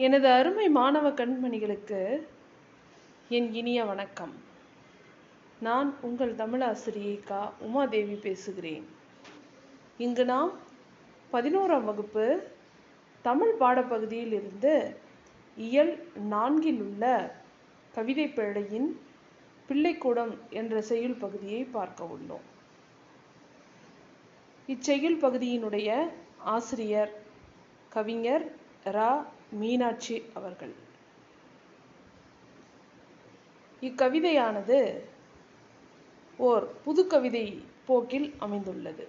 எனது அருமை மாணவ கண்மணிகளுக்கு என் இனிய வணக்கம். நான் உங்கள் தமிழாசிரியை கா. உமாதேவி பேசுகிறேன். இங்கு நாம் பதினோராம் வகுப்பு தமிழ் பாடப்பகுதியில் இருந்து இயல் நான்கில் உள்ள கவிதை பேழையின் பிள்ளைக்கூடம் என்ற செயல் பகுதியை பார்க்க உள்ளோம். இச்செயல் பகுதியினுடைய ஆசிரியர் கவிஞர் ரா. மீனாட்சி அவர்கள். இக்கவிதையானது ஓர் புது கவிதை போக்கில் அமைந்துள்ளது.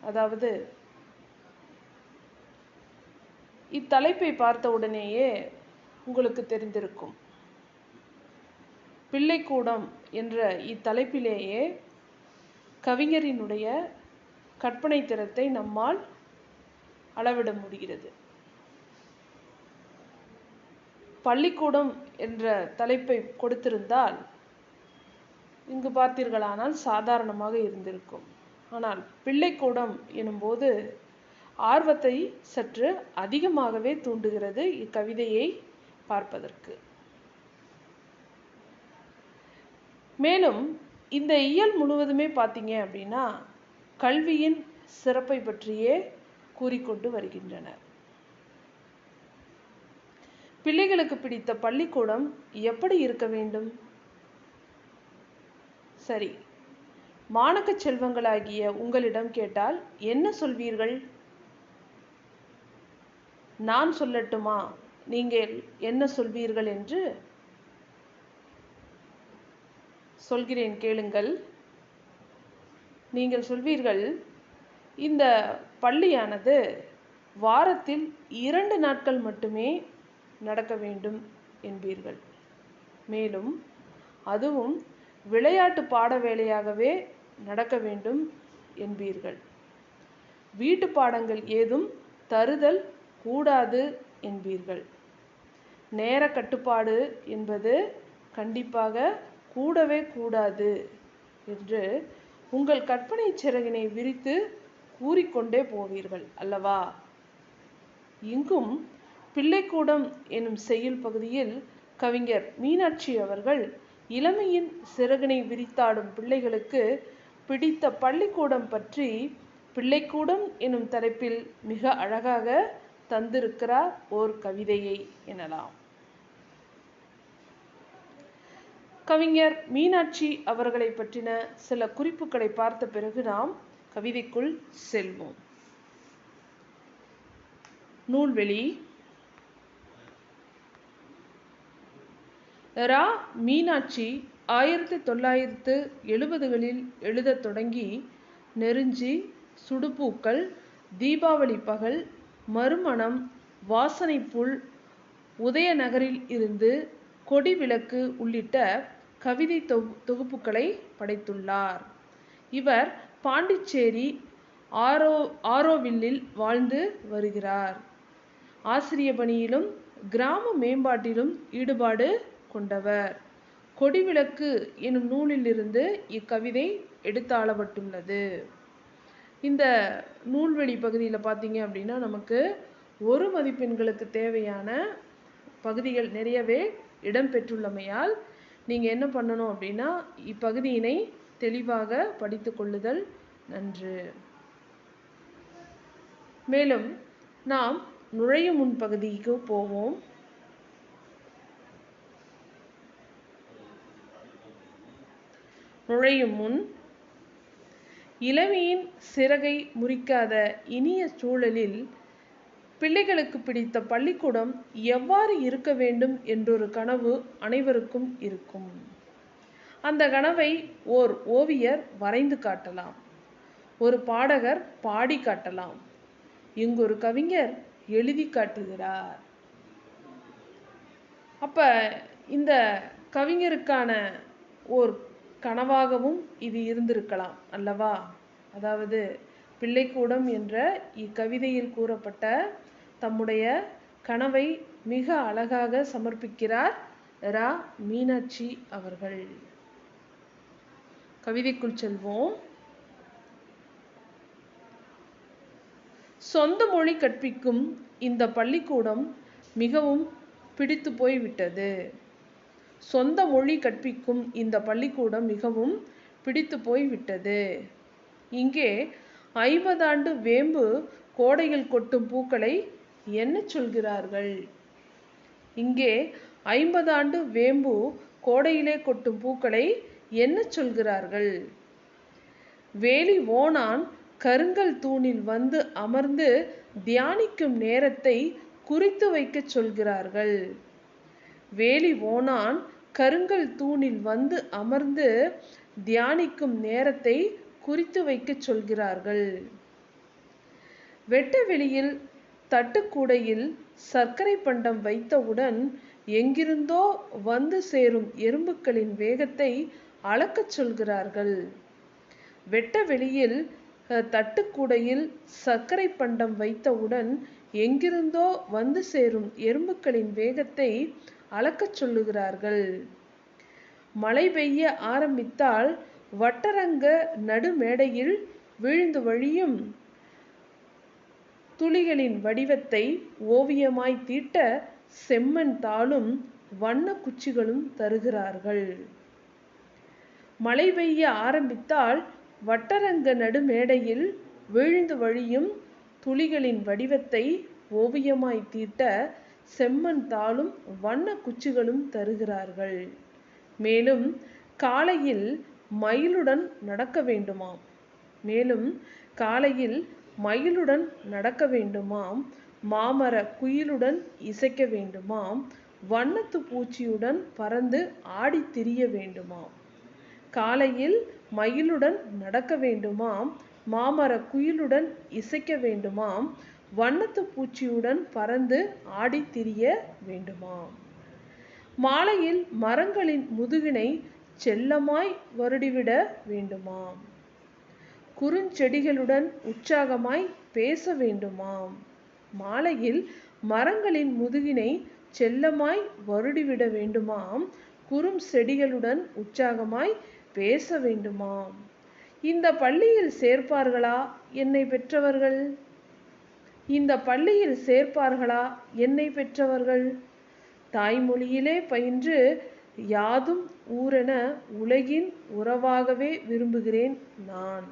அதாவது இத்தலைப்பை பார்த்தவுடனேயே உங்களுக்கு தெரிந்திருக்கும். பிள்ளைக்கூடம் என்ற இத்தலைப்பிலேயே கவிஞரினுடைய கற்பனை திறத்தை நம்மால் அளவிட முடிகிறது. பள்ளிக்கூடம் என்ற தலைப்பை கொடுத்திருந்தால் இங்கு பார்த்தீர்களானால் சாதாரணமாக இருந்திருக்கும். ஆனால் பிள்ளைக்கூடம் எனும்போது ஆர்வத்தை சற்று அதிகமாகவே தூண்டுகிறது இக்கவிதையை பார்ப்பதற்கு. மேலும் இந்த இயல் முழுவதுமே பார்த்தீங்க அப்படின்னா கல்வியின் சிறப்பை பற்றியே கூறிக்கொண்டு வருகின்றனர். பிள்ளைகளுக்கு பிடித்த பள்ளிக்கூடம் எப்படி இருக்க வேண்டும்? சரி மாணக்க செல்வங்களாகிய உங்களிடம் கேட்டால் என்ன சொல்வீர்கள்? நான் சொல்லட்டுமா? நீங்கள் என்ன சொல்வீர்கள் என்று? சொல்கிறேன் கேளுங்கள். நீங்கள் சொல்வீர்கள் இந்த பள்ளியானது வாரத்தில் இரண்டு நாட்கள் மட்டுமே நடக்க வேண்டும் என்பீர்கள். மேலும் அதுவும் விளையாட்டு பாட வேலையாகவே நடக்க வேண்டும் என்பீர்கள். வீட்டு பாடங்கள் ஏதும் தருதல் கூடாது என்பீர்கள். நேர கட்டுப்பாடு என்பது கண்டிப்பாக கூடவே கூடாது என்று உங்கள் கற்பனை சிறகினை விரித்து கூறிக்கொண்டே போவீர்கள் அல்லவா? இங்கும் பிள்ளைக்கூடம் எனும் செய்யுள் பகுதியில் கவிஞர் மீனாட்சி அவர்கள் இளமையின் சிறகினை விரித்தாடும் பிள்ளைகளுக்கு பிடித்த பள்ளிக்கூடம் பற்றி பிள்ளைக்கூடம் எனும் தலைப்பில் மிக அழகாக தந்திருக்கிறார் ஓர் கவிதையை எனலாம். கவிஞர் மீனாட்சி அவர்களை பற்றின சில குறிப்புகளை பார்த்த பிறகு நாம் கவிதைக்குள் செல்வோம். நூல்வெளி ரா மீனாட்சி ஆயிரத்தி தொள்ளாயிரத்து எழுபதுகளில் எழுதத் தொடங்கி நெருஞ்சி சுடுபூக்கள் தீபாவளி பகல் மறுமணம் வாசனை புல் உதயநகரில் இருந்து கொடி விளக்கு உள்ளிட்ட கவிதை தொகு தொகுப்புகளை படைத்துள்ளார். இவர் பாண்டிச்சேரி ஆரோ ஆரோவில்லில் வாழ்ந்து வருகிறார். ஆசிரிய பணியிலும் கிராம மேம்பாட்டிலும் ஈடுபாடு கொண்டவர். கொடிவிளக்கு எனும் நூலிலிருந்து இக்கவிதை எடுத்தாளப்பட்டுள்ளது. இந்த நூல்வெளி பகுதியில் பார்த்தீங்க அப்படின்னா நமக்கு ஒரு மதிப்பெண்களுக்கு தேவையான பகுதிகள் நிறையவே இடம்பெற்றுள்ளமையால் நீங்கள் என்ன பண்ணணும் அப்படின்னா இப்பகுதியினை தெளிவாக படித்து கொள்ளுதல் நன்று. மேலும் நாம் நுழையும் முன்பகுதிக்கு போவோம். நுழையும் முன் இளமையின் சிறகை முறிக்காத இனிய சூழலில் பிள்ளைகளுக்கு பிடித்த பள்ளிக்கூடம் எவ்வாறு இருக்க வேண்டும் என்றொரு கனவு அனைவருக்கும் இருக்கும். அந்த கனவை ஓர் ஓவியர் வரைந்து காட்டலாம். ஒரு பாடகர் பாடி காட்டலாம். இங்கொரு கவிஞர் எழுதி காட்டுகிறார். அப்ப இந்த கவிஞருக்கான ஓர் கனவாகவும் இது இருந்திருக்கலாம் அல்லவா? அதாவது பிள்ளைக்கூடம் என்ற இக்கவிதையில் கூறப்பட்ட தம்முடைய கனவை மிக அழகாக சமர்ப்பிக்கிறார் ரா. மீனாட்சி அவர்கள். கவிதைக்குள் செல்வோம். சொந்த மொழி கற்பிக்கும் இந்த பள்ளிக்கூடம் மிகவும் பிடித்து போய் விட்டது சொந்த மொழி கற்பிக்கும் இந்த பள்ளிக்கூடம் மிகவும் பிடித்து போய் விட்டது. இங்கே ஐம்பதாண்டு வேம்பு கோடையில் கொட்டும் பூக்களை என்ன சொல்கிறார்கள்? இங்கே ஐம்பதாண்டு வேம்பு கோடையிலே கொட்டும் பூக்களை என்ன சொல்கிறார்கள்? வேலி ஓணான் கருங்கல் தூணில் வந்து அமர்ந்து தியானிக்கும் நேரத்தை குறித்து வைக்கச் சொல்கிறார்கள். வேலி ஓனான் கருங்கல் தூணில் வந்து அமர்ந்து தியானிக்கும் நேரத்தை குறித்து வைக்கச் சொல்கிறார்கள். வெட்ட வெளியில் தட்டுக்கூடையில் சர்க்கரை பண்டம் வைத்தவுடன் எங்கிருந்தோ வந்து சேரும் எறும்புகளின் வேகத்தை அளக்கச் சொல்கிறார்கள். வெட்ட வெளியில் தட்டுக்கூடையில் சர்க்கரை பண்டம் வைத்தவுடன் எங்கிருந்தோ வந்து சேரும் எறும்புகளின் வேகத்தை அளக்கச் சொல்லுகிறார்கள். மழை பெய்ய ஆரம்பித்தால் வட்டரங்க நடுமேடையில் விழுந்து வழியும். துளிகளின் வடிவத்தை ஓவியமாய் தீட்ட செம்மண் தாளும் வண்ண குச்சிகளும் தருகிறார்கள். மழை பெய்ய ஆரம்பித்தால் வட்டரங்க நடுமேடையில் விழுந்து வழியும். துளிகளின் வடிவத்தை ஓவியமாய் தீட்ட செம்மண் தாளும் வண்ண குச்சிகளும் தருகிறார்கள். மேலும் காலையில் மயிலுடன் நடக்க வேண்டுமாம். மேலும் காலையில் மயிலுடன் நடக்க வேண்டுமாம். மாமர குயிலுடன் இசைக்க வேண்டுமாம். வண்ணத்து பூச்சியுடன் பறந்து ஆடித் திரிய வேண்டுமாம். காலையில் மயிலுடன் நடக்க வேண்டுமாம். மாமர குயிலுடன் இசைக்க வேண்டுமாம். வண்ணத்து பூச்சியுடன் பறந்து ஆடித் திரிய வேண்டுமாம் மாலையில் மரங்களின் முதுகினை செல்லமாய் வருடிவிட வேண்டுமாம் குறுஞ்செடிகளுடன் உற்சாகமாய் பேச வேண்டுமாம் மாலையில் மரங்களின் முதுகினை செல்லமாய் வருடிவிட வேண்டுமாம் குறும் செடிகளுடன் உற்சாகமாய் பேச வேண்டுமாம் இந்த பள்ளியில் சேர்ப்பார்களா என்னை பெற்றவர்கள்? இந்த பள்ளியில் சேர்ப்பார்களா? என்னை பெற்றவர்கள்? தாய்மொழியிலே பயின்று யாதும் ஊரென உலகின் உறவாகவே விரும்புகிறேன் நான்.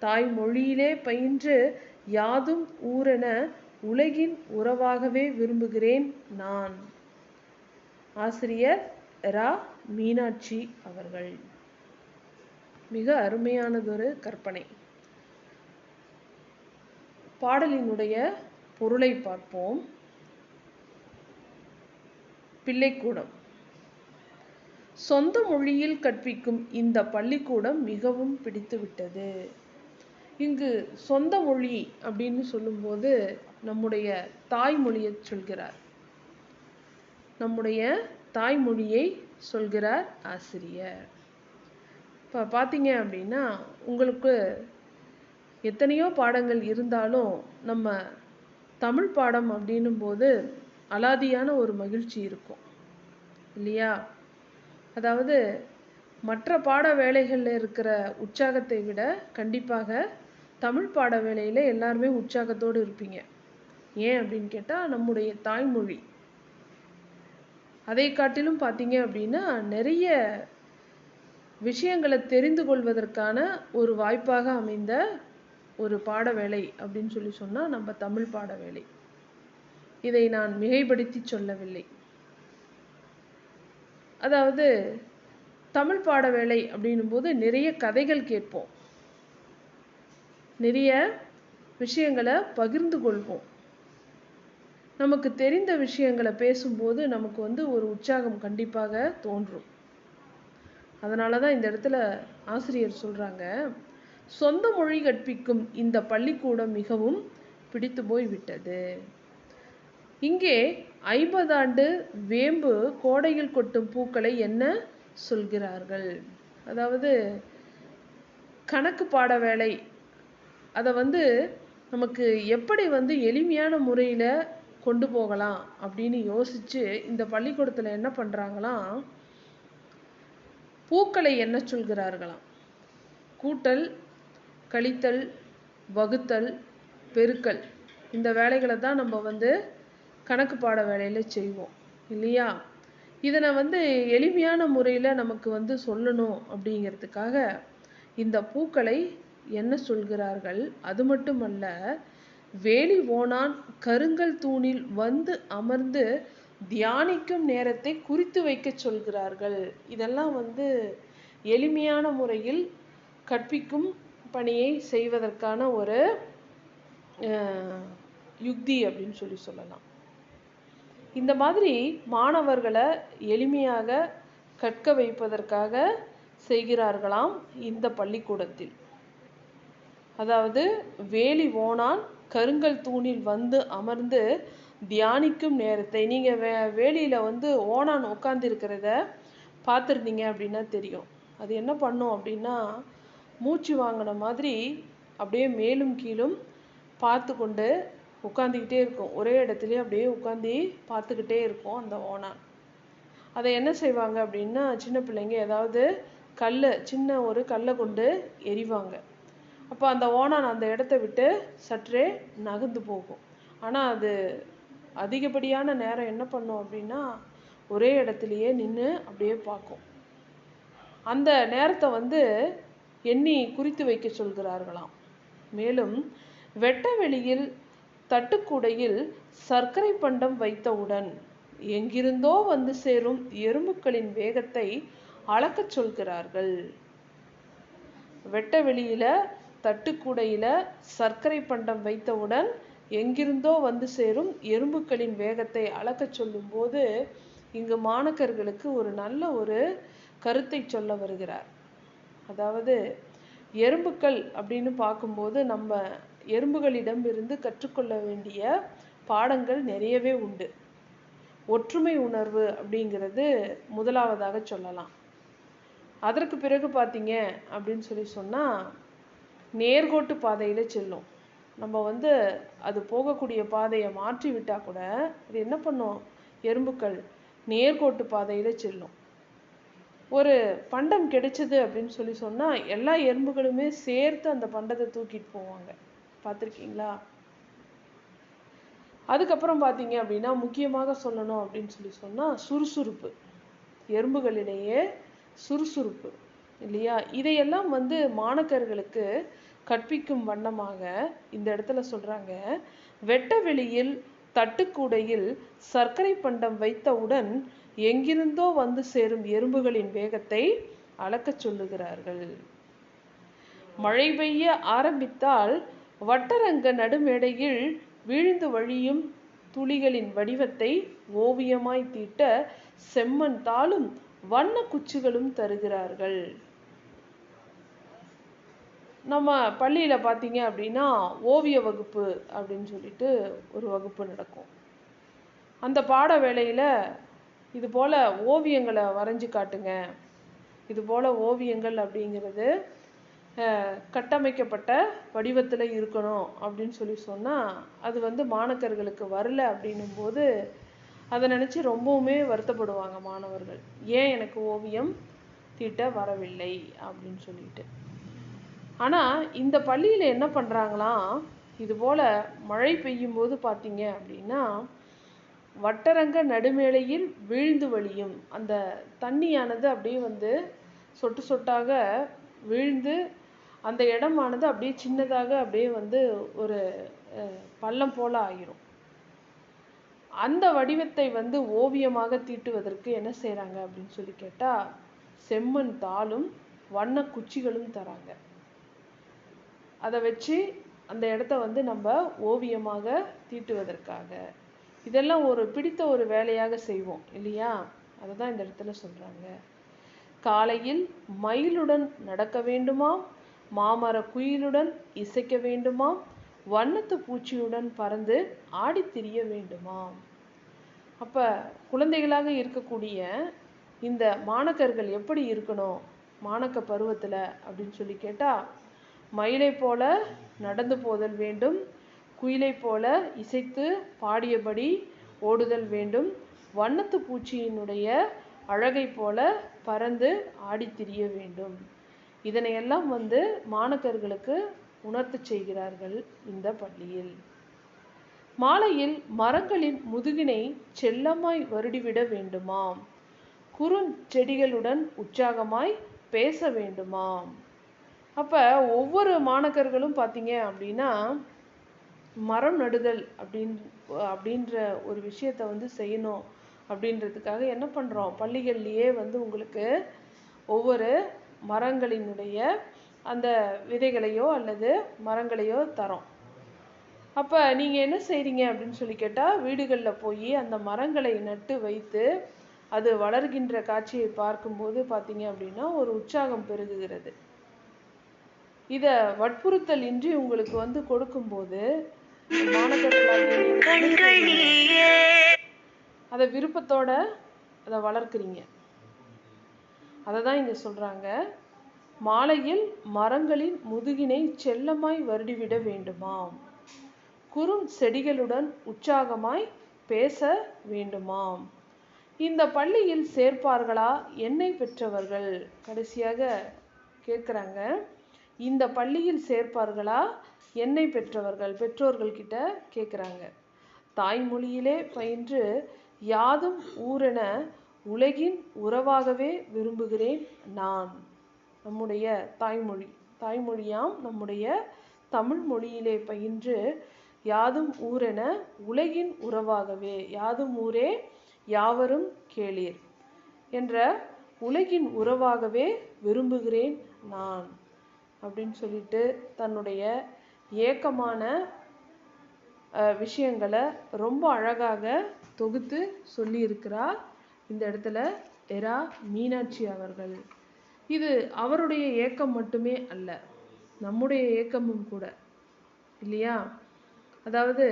தாய்மொழியிலே பயின்று யாதும் ஊரென உலகின் உறவாகவே விரும்புகிறேன் நான். ஆசிரியர் ரா. மீனாட்சி அவர்கள். மிக அருமையானதொரு கற்பனை. பாடலினுடைய பொருளை பார்ப்போம். பிள்ளைக்கூடம். சொந்த மொழியில் கற்பிக்கும் இந்த பள்ளிக்கூடம் மிகவும் பிடித்துவிட்டது. இங்கு சொந்த மொழி அப்படின்னு சொல்லும்போது நம்முடைய தாய்மொழியை சொல்கிறார். நம்முடைய தாய்மொழியை சொல்கிறார் ஆசிரியர். இப்போ பார்த்தீங்க அப்படின்னா உங்களுக்கு எத்தனையோ பாடங்கள் இருந்தாலும் நம்ம தமிழ் பாடம் அப்படின்னும் போது அலாதியான ஒரு மகிழ்ச்சி இருக்கும். இல்லையா? அதாவது மற்ற பாட வேலைகளில் இருக்கிற உற்சாகத்தை விட கண்டிப்பாக தமிழ் பாட வேலையில் எல்லாருமே உற்சாகத்தோடு இருப்பீங்க. ஏன் அப்படின்னு கேட்டால் நம்முடைய தாய்மொழி. அதை காட்டிலும் பார்த்தீங்க அப்படின்னா நிறைய விஷயங்களை தெரிந்து கொள்வதற்கான ஒரு வாய்ப்பாக அமைந்த ஒரு பாட வேலை அப்படின்னு சொல்லி சொன்னால் நம்ம தமிழ் பாட வேலை இதை நான் மிகைப்படுத்தி சொல்லவில்லை. அதாவது தமிழ் பாட வேலை அப்படின்னும் போது நிறைய கதைகள் கேட்போம். நிறைய விஷயங்களை பகிர்ந்து கொள்வோம். நமக்கு தெரிந்த விஷயங்களை பேசும்போது நமக்கு வந்து ஒரு உற்சாகம் கண்டிப்பாக தோன்றும். அதனால தான் இந்த இடத்துல ஆசிரியர் சொல்கிறாங்க சொந்த மொழி கற்பிக்கும் இந்த பள்ளிக்கூடம் மிகவும் பிடித்து போய் விட்டது. இங்கே ஐம்பதாண்டு வேம்பு கோடையில் கொட்டும் பூக்களை என்ன சொல்கிறார்கள்? அதாவது கணக்கு பாட வேலை அதை வந்து நமக்கு எப்படி வந்து எளிமையான முறையில் கொண்டு போகலாம் அப்படின்னு யோசித்து இந்த பள்ளிக்கூடத்தில் என்ன பண்ணுறாங்களாம் பூக்களை என்ன சொல்கிறார்களாம்? கூட்டல் கழித்தல் வகுத்தல் பெருக்கல். இந்த வேலைகளை தான் நம்ம வந்து கணக்கு பாட வேலையில் செய்வோம். இல்லையா? இதனை வந்து எளிமையான முறையில் நமக்கு வந்து சொல்லணும் அப்படிங்கிறதுக்காக இந்த பூக்களை என்ன சொல்கிறார்கள்? அது மட்டுமல்ல வேலி ஓனான் கருங்கல் தூணில் வந்து அமர்ந்து தியானிக்கும் நேரத்தை குறித்து வைக்க சொல்கிறார்கள். இதெல்லாம் வந்து எளிமையான முறையில் கற்பிக்கும் பணியை செய்வதற்கான ஒரு யுக்தி அப்படின்னு சொல்லி சொல்லலாம். இந்த மாதிரி மாணவர்களை எளிமையாக கற்க வைப்பதற்காக செய்கிறார்களாம் இந்த பள்ளிக்கூடத்தில். அதாவது வேலி ஓனான் கருங்கல் தூணில் வந்து அமர்ந்து தியானிக்கும் நேரத்தை நீங்கள் வே வேலியில் வந்து ஓனான் உட்காந்துருக்கிறத பார்த்துருந்தீங்க அப்படின்னா தெரியும். அது என்ன பண்ணும் அப்படின்னா மூச்சு வாங்கின மாதிரி அப்படியே மேலும் கீழும் பார்த்து கொண்டு உட்காந்துக்கிட்டே இருக்கும். ஒரே இடத்துலயே அப்படியே உட்காந்து பார்த்துக்கிட்டே இருக்கும் அந்த ஓனா. அதை என்ன செய்வாங்க அப்படின்னா சின்ன பிள்ளைங்க ஏதாவது கல்லை சின்ன ஒரு கல்லை கொண்டு எரிவாங்க அப்போ அந்த ஓனான் அந்த இடத்த விட்டு சற்றே நகர்ந்து போகும். ஆனால் அது அதிகப்படியான நேரம் என்ன பண்ணும் அப்படின்னா ஒரே இடத்துலையே நின்று அப்படியே பார்க்கும். அந்த நேரத்தை வந்து எண்ணி குறித்து வைக்க சொல்கிறார்களாம். மேலும் வெட்ட வெளியில் தட்டுக்கூடையில் சர்க்கரை பண்டம் வைத்தவுடன் எங்கிருந்தோ வந்து சேரும் எறும்புகளின் வேகத்தை அளக்கச் சொல்கிறார்கள். வெட்ட வெளியில தட்டுக்கூடையில சர்க்கரை பண்டம் வைத்தவுடன் எங்கிருந்தோ வந்து சேரும் எறும்புகளின் வேகத்தை அளக்கச் சொல்லும்போது இங்கு மாணக்கர்களுக்கு ஒரு நல்ல ஒரு கருத்தை சொல்ல வருகிறார். அதாவது எறும்புக்கள் அப்படின்னு பார்க்கும்போது நம்ம எறும்புகளிடம் இருந்து கற்றுக்கொள்ள வேண்டிய பாடங்கள் நிறையவே உண்டு. ஒற்றுமை உணர்வு அப்படிங்கிறது முதலாவதாக சொல்லலாம். அதற்கு பிறகு பார்த்தீங்க அப்படின்னு சொல்லி சொன்னால் நேர்கோட்டு பாதையில் செல்லும். நம்ம வந்து அது போகக்கூடிய பாதையை மாற்றி விட்டால் கூட அது என்ன பண்ணும்? எறும்புக்கள் நேர்கோட்டு பாதையில் செல்லும். ஒரு பண்டம் கிடைச்சது அப்படின்னு சொல்லி சொன்னால் எல்லா எறும்புகளுமே சேர்த்து அந்த பண்டத்தை தூக்கிட்டு போவாங்க. பார்த்துருக்கீங்களா? அதுக்கப்புறம் பார்த்தீங்க அப்படின்னா முக்கியமாக சொல்லணும் அப்படின்னு சொல்லி சொன்னால் சுறுசுறுப்பு. எறும்புகளிடையே சுறுசுறுப்பு இல்லையா? இதையெல்லாம் வந்து மாணக்கர்களுக்கு கற்பிக்கும் வண்ணமாக இந்த இடத்துல சொல்றாங்க. வெட்ட வெளியில் தட்டுக்கூடையில் சர்க்கரை பண்டம் வைத்தவுடன் எங்கிருந்தோ வந்து சேரும் எறும்புகளின் வேகத்தை அளக்கச் சொல்லுகிறார்கள். மழை பெய்ய ஆரம்பித்தால் வட்டரங்க நடுமேடையில் வீழ்ந்து வழியும் துளிகளின் வடிவத்தை ஓவியமாய் தீட்ட செம்மண் தாளும் வண்ண குச்சிகளும் தருகிறார்கள். நம்ம பள்ளியில் பார்த்தீங்க அப்படின்னா ஓவிய வகுப்பு அப்படின்னு சொல்லிட்டு ஒரு வகுப்பு நடக்கும். அந்த பாட வேளையில் இது போல் ஓவியங்களை வரைஞ்சு காட்டுங்க. இது போல் ஓவியங்கள் அப்படிங்கிறது கட்டமைக்கப்பட்ட வடிவத்தில் இருக்கணும் அப்படின்னு சொல்லி சொன்னால் அது வந்து மாணக்கர்களுக்கு வரல அப்படின்னும் போது அதை நினச்சி ரொம்பவுமே வருத்தப்படுவாங்க மாணவர்கள். ஏன் எனக்கு ஓவியம் தீட்ட வரவில்லை அப்படின்னு சொல்லிட்டு. ஆனால் இந்த பள்ளியில் என்ன பண்ணுறாங்களாம் இது போல் மழை பெய்யும் போது பார்த்தீங்க அப்படின்னா வட்டரங்க நடுமேடையில் வீழ்ந்து வழியும். அந்த தண்ணியானது அப்படியே வந்து சொட்டு சொட்டாக வீழ்ந்து அந்த இடமானது அப்படியே சின்னதாக அப்படியே வந்து ஒரு பள்ளம் போல ஆகிரும் அந்த வடிவத்தை வந்து ஓவியமாக தீட்டுவதற்கு என்ன செய்கிறாங்க அப்படின்னு சொல்லி கேட்டால் செம்மண் தாளும் வண்ண குச்சிகளும் தராங்க. அதை வச்சு அந்த இடத்த வந்து நம்ம ஓவியமாக தீட்டுவதற்காக இதெல்லாம் ஒரு பிடித்த ஒரு வேலையாக செய்வோம் இல்லையா? அதை தான் இந்த இடத்துல சொல்றாங்க. காலையில் மயிலுடன் நடக்க வேண்டுமாம் மாமர குயிலுடன் இசைக்க வேண்டுமாம் வண்ணத்து பூச்சியுடன் பறந்து ஆடி திரிய வேண்டுமாம் அப்ப குழந்தைகளாக இருக்கக்கூடிய இந்த மாணக்கர்கள் எப்படி இருக்கணும்? மாணக்க பருவத்துல அப்படின்னு சொல்லி கேட்டா மயிலை போல நடந்து போதல் வேண்டும் குயிலை போல இசைத்து பாடியபடி ஓடுதல் வேண்டும். வண்ணத்து பூச்சியினுடைய அழகை போல பறந்து ஆடித் திரிய வேண்டும். இதனையெல்லாம் வந்து மாணக்கர்களுக்கு உணர்த்து செய்கிறார்கள் இந்த பள்ளியில். மாலையில் மரங்களின் முதுகினை செல்லமாய் வருடிவிட வேண்டுமாம். குறுஞ்செடிகளுடன் உற்சாகமாய் பேச வேண்டுமாம். அப்போ ஒவ்வொரு மாணக்கர்களும் பார்த்தீங்க அப்படின்னா மரம் நடுதல் அப்படின் அப்படின்ற ஒரு விஷயத்தை வந்து செய்யணும் அப்படின்றதுக்காக என்ன பண்ணுறோம் பள்ளிகள்லேயே வந்து உங்களுக்கு ஒவ்வொரு மரங்களினுடைய அந்த விதைகளையோ அல்லது மரங்களையோ தரோம். அப்போ நீங்கள் என்ன செய்கிறீங்க அப்படின்னு சொல்லி கேட்டால் வீடுகளில் போய் அந்த மரங்களை நட்டு வைத்து அது வளர்கின்ற காட்சியை பார்க்கும்போது பார்த்தீங்க அப்படின்னா ஒரு உற்சாகம் பெருகுகிறது. இதை வற்புறுத்தல் இன்றி உங்களுக்கு வந்து கொடுக்கும்போது அதை விருப்பத்தோட அதை வளர்க்குறீங்க. அதை தான் இங்கே சொல்கிறாங்க மாலையில் மரங்களின் முதுகினை செல்லமாய் வருடிவிட வேண்டுமாம். குறும் செடிகளுடன் உற்சாகமாய் பேச வேண்டுமாம். இந்த பள்ளியில் சேர்ப்பார்களா? என்னை பெற்றவர்கள். கடைசியாக கேட்குறாங்க. இந்த பள்ளியில் சேர்ப்பார்களா? என்னை பெற்றவர்கள் பெற்றோர்கள் கிட்ட கேட்குறாங்க தாய்மொழியிலே பயின்று யாதும் ஊரென உலகின் உறவாகவே விரும்புகிறேன் நான். நம்முடைய தாய்மொழி தாய்மொழியாம் நம்முடைய தமிழ் மொழியிலே பயின்று யாதும் ஊரென உலகின் உறவாகவே யாதும் ஊரே யாவரும் கேளீர் என்ற உலகின் உறவாகவே விரும்புகிறேன் நான். அப்படின்னு சொல்லிட்டு தன்னுடைய ஏக்கமான அஹ், விஷயங்களை ரொம்ப அழகாக தொகுத்து சொல்லியிருக்கிறார் இந்த இடத்துல எரா மீனாட்சி அவர்கள். இது அவருடைய ஏக்கம் மட்டுமே அல்ல நம்முடைய ஏக்கமும் கூட இல்லையா? அதாவது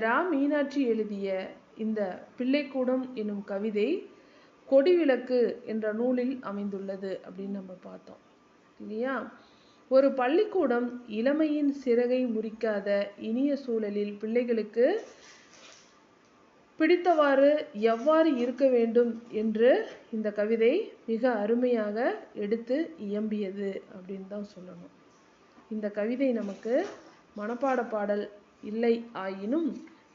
ரா மீனாட்சி எழுதிய இந்த பிள்ளைக்கூடம் என்னும் கவிதை கொடிவிளக்கு என்ற நூலில் அமைந்துள்ளது அப்படின்னு நம்ம பார்த்தோம் இல்லையா? ஒரு பள்ளிக்கூடம் இளமையின் சிறகை முறிக்காத இனிய சூழலில் பிள்ளைகளுக்கு பிடித்தவாறு எவ்வாறு இருக்க வேண்டும் என்று இந்த கவிதை மிக அருமையாக எடுத்து இயம்பியது அப்படின்னு தான் சொல்லணும். இந்த கவிதை நமக்கு மனப்பாட பாடல் இல்லை ஆயினும்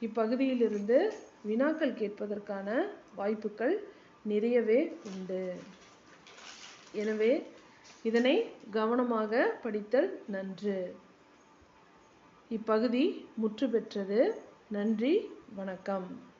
இப்பகுதியிலிருந்து வினாக்கள் கேட்பதற்கான வாய்ப்புகள் நிறையவே உண்டு. எனவே இதனை கவனமாக படித்தல் நன்று. இப்பகுதி முற்று பெற்றது நன்றி வணக்கம்.